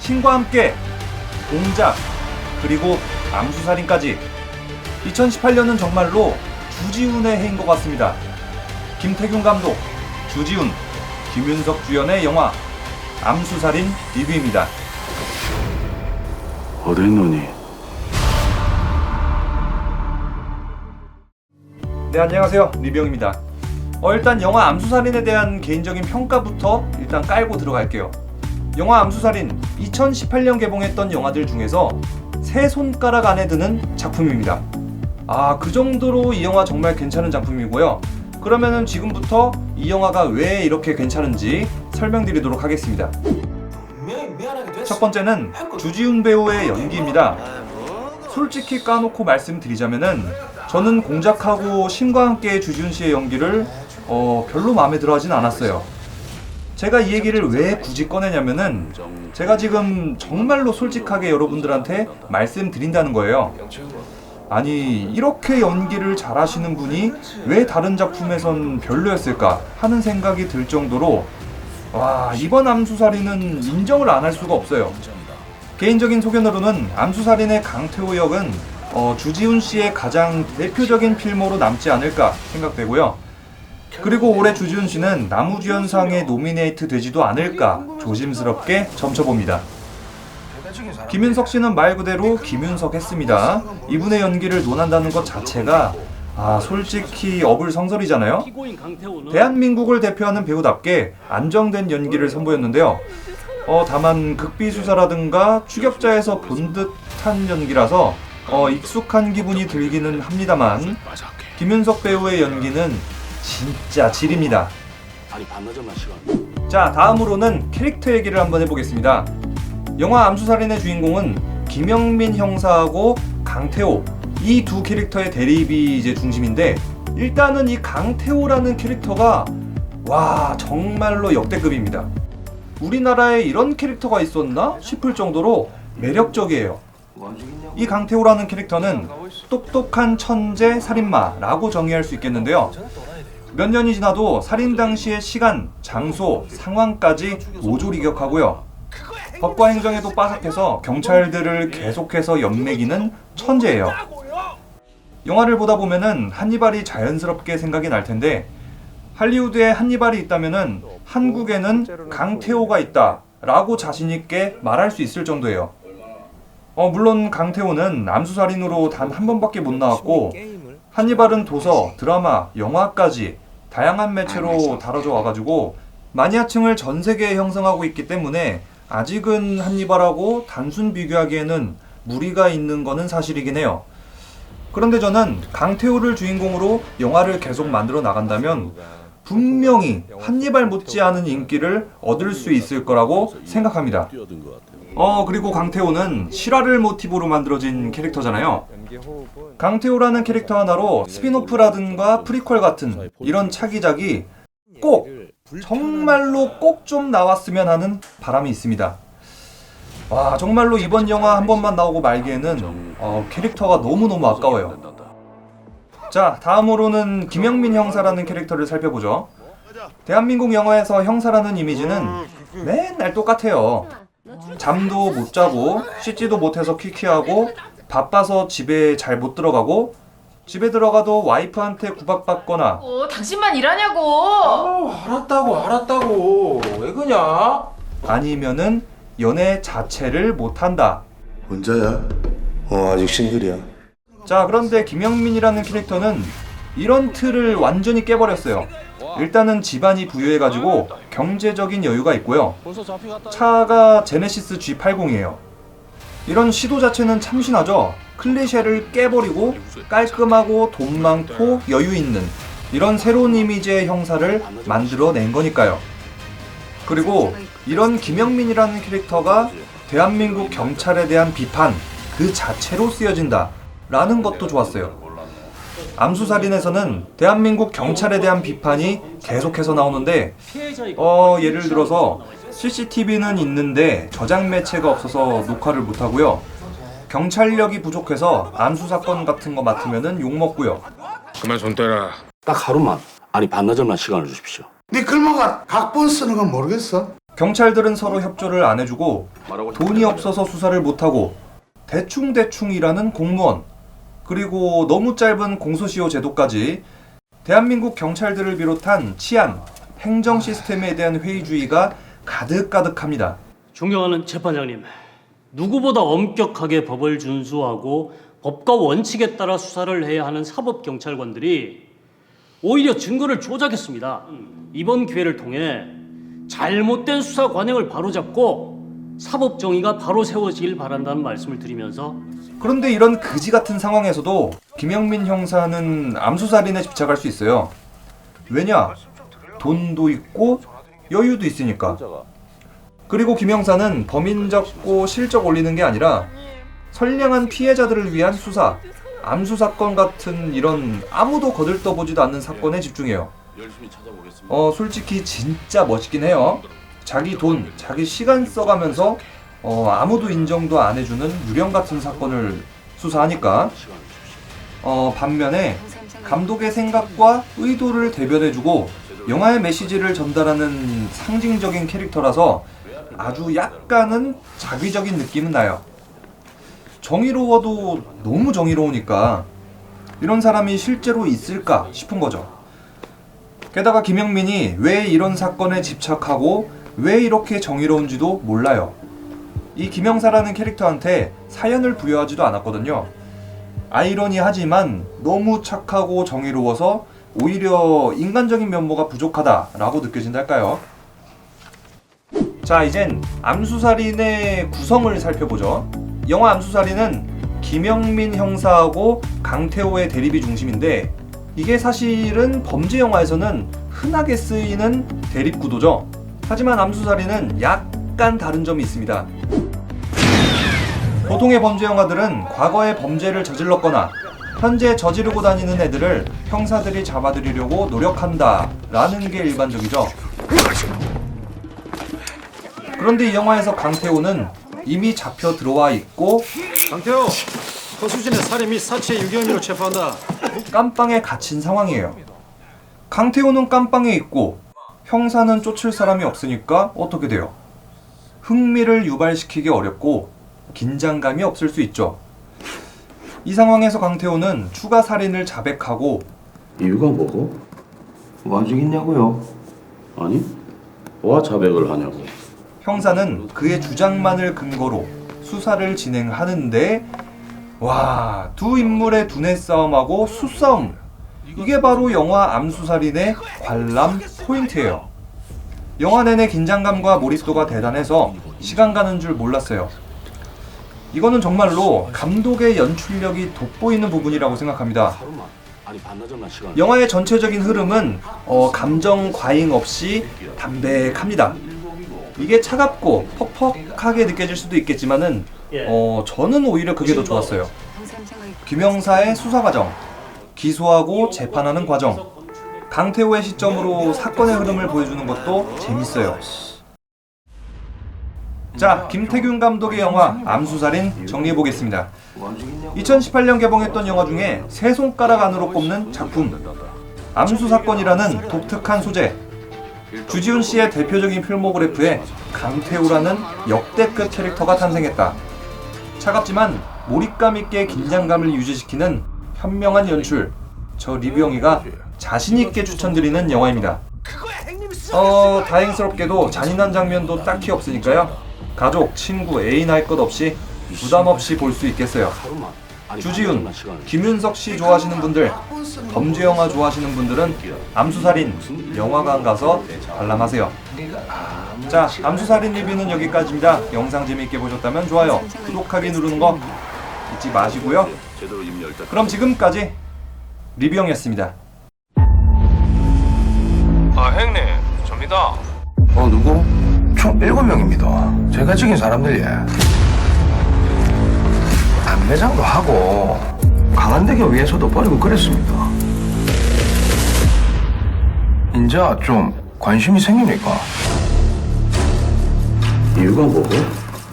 신과 함께 공작 그리고 암수살인까지 2018년은 정말로 주지훈의 해인 것 같습니다. 김태균 감독, 주지훈, 김윤석 주연의 영화 암수살인 리뷰입니다. 어디 있노니? 네 안녕하세요 리병입니다. 어, 일단 영화 암수살인에 대한 개인적인 평가부터 일단 깔고 들어갈게요. 영화 암수살인 2018년 개봉했던 영화들 중에서 세 손가락 안에 드는 작품입니다. 아 그 정도로 이 영화 정말 괜찮은 작품이고요. 그러면은 지금부터 이 영화가 왜 이렇게 괜찮은지 설명드리도록 하겠습니다. 첫 번째는 주지훈 배우의 연기입니다. 솔직히 까놓고 말씀드리자면은 저는 공작하고 신과 함께 주지훈 씨의 연기를 어, 별로 마음에 들어 하진 않았어요. 제가 이 얘기를 왜 굳이 꺼내냐면은 제가 지금 정말로 솔직하게 여러분들한테 말씀드린다는 거예요. 아니 이렇게 연기를 잘하시는 분이 왜 다른 작품에선 별로였을까 하는 생각이 들 정도로 와 이번 암수살인은 인정을 안 할 수가 없어요. 개인적인 소견으로는 암수살인의 강태호 역은 어, 주지훈 씨의 가장 대표적인 필모로 남지 않을까 생각되고요. 그리고 올해 주지훈 씨는 나무주연상에 노미네이트 되지도 않을까 조심스럽게 점쳐봅니다. 김윤석 씨는 말 그대로 김윤석 했습니다. 이분의 연기를 논한다는 것 자체가 아 솔직히 어불성설이잖아요. 대한민국을 대표하는 배우답게 안정된 연기를 선보였는데요. 어, 다만 극비수사라든가 추격자에서 본 듯한 연기라서 어, 익숙한 기분이 들기는 합니다만 김윤석 배우의 연기는 진짜 질입니다. 아니 반나절만 시간. 자, 다음으로는 캐릭터 얘기를 한번 해보겠습니다. 영화 암수살인의 주인공은 김영민 형사하고 강태호 이 두 캐릭터의 대립이 이제 중심인데 일단은 이 강태호라는 캐릭터가 와 정말로 역대급입니다. 우리나라에 이런 캐릭터가 있었나 싶을 정도로 매력적이에요. 이 강태호라는 캐릭터는 똑똑한 천재 살인마라고 정의할 수 있겠는데요. 몇 년이 지나도 살인 당시의 시간, 장소, 상황까지 모조리 기억하고요. 법과 행정에도 빠삭해서 경찰들을 계속해서 연맥이는 천재예요. 영화를 보다 보면은 한니발이 자연스럽게 생각이 날 텐데 할리우드에 한니발이 있다면은 한국에는 강태호가 있다라고 자신 있게 말할 수 있을 정도예요. 어 물론 강태호는 암수살인으로 단 한 번밖에 못 나왔고 한니발은 도서, 드라마, 영화까지 다양한 매체로 다뤄져 와가지고 마니아층을 전 세계에 형성하고 있기 때문에 아직은 한니발하고 단순 비교하기에는 무리가 있는 거는 사실이긴 해요. 그런데 저는 강태호를 주인공으로 영화를 계속 만들어 나간다면 분명히 한니발 못지않은 인기를 얻을 수 있을 거라고 생각합니다. 어 그리고 강태호는 실화를 모티브로 만들어진 캐릭터잖아요. 강태호라는 캐릭터 하나로 스피노프라든가 프리퀄 같은 이런 차기작이 꼭 정말로 꼭 좀 나왔으면 하는 바람이 있습니다. 와 정말로 이번 영화 한 번만 나오고 말기에는 어, 캐릭터가 너무너무 아까워요. 자 다음으로는 김영민 형사라는 캐릭터를 살펴보죠. 대한민국 영화에서 형사라는 이미지는 맨날 똑같아요. 잠도 못 자고 씻지도 못해서 퀴퀴하고 바빠서 집에 잘 못 들어가고 집에 들어가도 와이프한테 구박받거나 어, 당신만 일하냐고. 아, 알았다고 알았다고 왜 그냐? 아니면은 연애 자체를 못한다. 혼자야? 어 아직 싱글이야 자 그런데 김영민이라는 캐릭터는 이런 틀을 완전히 깨버렸어요. 일단은 집안이 부유해가지고 경제적인 여유가 있고요. 차가 제네시스 G80이에요. 이런 시도 자체는 참신하죠. 클리셰를 깨버리고 깔끔하고 돈 많고 여유 있는 이런 새로운 이미지의 형사를 만들어낸 거니까요. 그리고 이런 김영민이라는 캐릭터가 대한민국 경찰에 대한 비판 그 자체로 쓰여진다. 라는 것도 좋았어요. 암수살인에서는 대한민국 경찰에 대한 비판이 계속해서 나오는데 어 예를 들어서 CCTV는 있는데 저장 매체가 없어서 녹화를 못 하고요. 경찰력이 부족해서 암수 사건 같은 거 맡으면은 욕 먹고요. 그만 손 떼라. 딱 하루만 아니 반나절만 시간을 주십시오. 네 글모가 각본 쓰는 건 모르겠어? 경찰들은 서로 협조를 안 해주고 돈이 없어서 수사를 못하고 대충 대충이라는 공무원 그리고 너무 짧은 공소시효 제도까지 대한민국 경찰들을 비롯한 치안, 행정 시스템에 대한 회의주의가 가득가득합니다. 존경하는 재판장님, 누구보다 엄격하게 법을 준수하고 법과 원칙에 따라 수사를 해야 하는 사법 경찰관들이 오히려 증거를 조작했습니다. 이번 기회를 통해 잘못된 수사 관행을 바로잡고 사법 정의가 바로 세워지길 바란다는 말씀을 드리면서 그런데 이런 그지 같은 상황에서도 김영민 형사는 암수살인에 집착할 수 있어요. 왜냐? 돈도 있고 여유도 있으니까. 그리고 김 형사는 범인 잡고 실적 올리는 게 아니라 선량한 피해자들을 위한 수사, 암수 사건 같은 이런 아무도 거들떠보지도 않는 사건에 집중해요. 어 솔직히 진짜 멋있긴 해요. 자기 돈, 자기 시간 써가면서 어, 아무도 인정도 안 해주는 유령 같은 사건을 수사하니까. 어, 반면에 감독의 생각과 의도를 대변해주고 영화의 메시지를 전달하는 상징적인 캐릭터라서 아주 약간은 자기적인 느낌은 나요. 정의로워도 너무 정의로우니까 이런 사람이 실제로 있을까 싶은 거죠. 게다가 김영민이 왜 이런 사건에 집착하고 왜 이렇게 정의로운지도 몰라요. 이 김영사라는 캐릭터한테 사연을 부여하지도 않았거든요. 아이러니하지만 너무 착하고 정의로워서 오히려 인간적인 면모가 부족하다라고 느껴진달까요? 자, 이젠 암수살인의 구성을 살펴보죠. 영화 암수살인은 김영민 형사하고 강태호의 대립이 중심인데 이게 사실은 범죄 영화에서는 흔하게 쓰이는 대립 구도죠. 하지만 암수살인은 약간 다른 점이 있습니다. 보통의 범죄 영화들은 과거에 범죄를 저질렀거나 현재 저지르고 다니는 애들을 형사들이 잡아들이려고 노력한다 라는 게 일반적이죠. 그런데 이 영화에서 강태호는 이미 잡혀 들어와 있고 강태호, 허수진의 살인 및 사체 유기 혐의로 체포한다. 깜빵에 갇힌 상황이에요. 강태호는 깜빵에 있고 형사는 쫓을 사람이 없으니까 어떻게 돼요? 흥미를 유발시키기 어렵고 긴장감이 없을 수 있죠. 이 상황에서 강태호는 추가 살인을 자백하고 이유가 뭐고? 뭐 아직 있냐고요? 아니, 와 자백을 하냐고. 형사는 그의 주장만을 근거로 수사를 진행하는데 와, 두 인물의 두뇌 싸움하고 수싸움. 이게 바로 영화 암수살인의 관람 포인트예요. 영화 내내 긴장감과 몰입도가 대단해서 시간 가는 줄 몰랐어요. 이거는 정말로 감독의 연출력이 돋보이는 부분이라고 생각합니다. 영화의 전체적인 흐름은 어, 감정 과잉 없이 담백합니다. 이게 차갑고 퍽퍽하게 느껴질 수도 있겠지만은 어, 저는 오히려 그게 더 좋았어요. 김영사의 수사 과정, 기소하고 재판하는 과정, 강태호의 시점으로 사건의 흐름을 보여주는 것도 재밌어요. 자, 김태균 감독의 영화 암수살인 정리해 보겠습니다. 2018년 개봉했던 영화 중에 세 손가락 안으로 꼽는 작품 암수 사건이라는 독특한 소재 주지훈 씨의 대표적인 필모그래프에 강태우라는 역대급 캐릭터가 탄생했다. 차갑지만 몰입감 있게 긴장감을 유지시키는 현명한 연출. 저 리뷰영이가 자신 있게 추천드리는 영화입니다. 어 다행스럽게도 잔인한 장면도 딱히 없으니까요. 가족, 친구, 애인 할 것 없이 부담 없이 볼 수 있겠어요. 주지훈. 김윤석 씨 좋아하시는 분들, 범죄 영화 좋아하시는 분들은 암수살인 영화관 가서 관람하세요. 자, 암수살인 리뷰는 여기까지입니다. 영상 재미있게 보셨다면 좋아요, 구독하기 누르는 거 잊지 마시고요. 제대로 입 열다. 그럼 지금까지 리뷰영이었습니다. 아 형님, 접니다. 어 누구? 총 7명입니다 제가 찍은 사람들이 안매장도 하고 강한대교 위에서도 버리고 그랬습니다 이제 좀 관심이 생기니까 이유가 뭐고?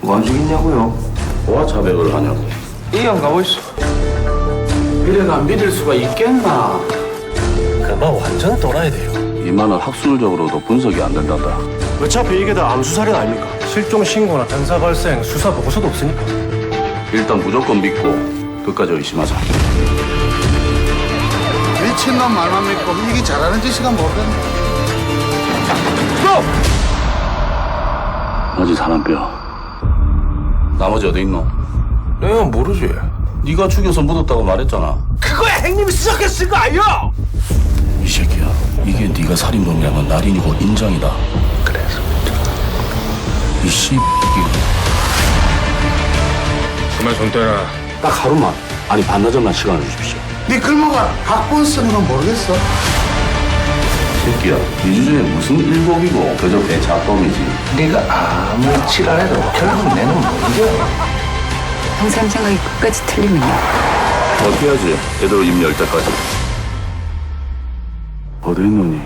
뭐 아직 있냐고요? 와 자백을 하냐고. 이 형 가고 있어 이래가 믿을 수가 있겠나? 그만 완전 돌아야 돼요. 이만은 학술적으로도 분석이 안 된단다. 어차피 이게 다 암수살인 아닙니까? 실종 신고나 변사 발생, 수사 보고서도 없으니까. 일단 무조건 믿고 끝까지 의심하자. 미친놈 말만 믿고 이게 잘하는 짓이가 모르겠네. 어디 사람 뼈. 나머지 어디 있노? 내가 모르지. 네가 죽여서 묻었다고 말했잖아. 그거야 행님이 시작했을 거 아니야? 이 새끼야. 이게 네가 살인범이라면 날인이고 인정이다. 그래서 이 씨. 그만 손 떼라. 딱 하루만 아니 반나절만 시간을 주십시오. 네 글모가 각본 쓰는 건 모르겠어. 새끼야. 이 주제에 무슨 일복이고 그저 배차범이지. 네가 아무리 지랄해도 결국 내는 못이 겨. 형사님 생각이 끝까지 틀리면요. 어떻게 하지? 제대로 입열 때까지. 어디 있노니?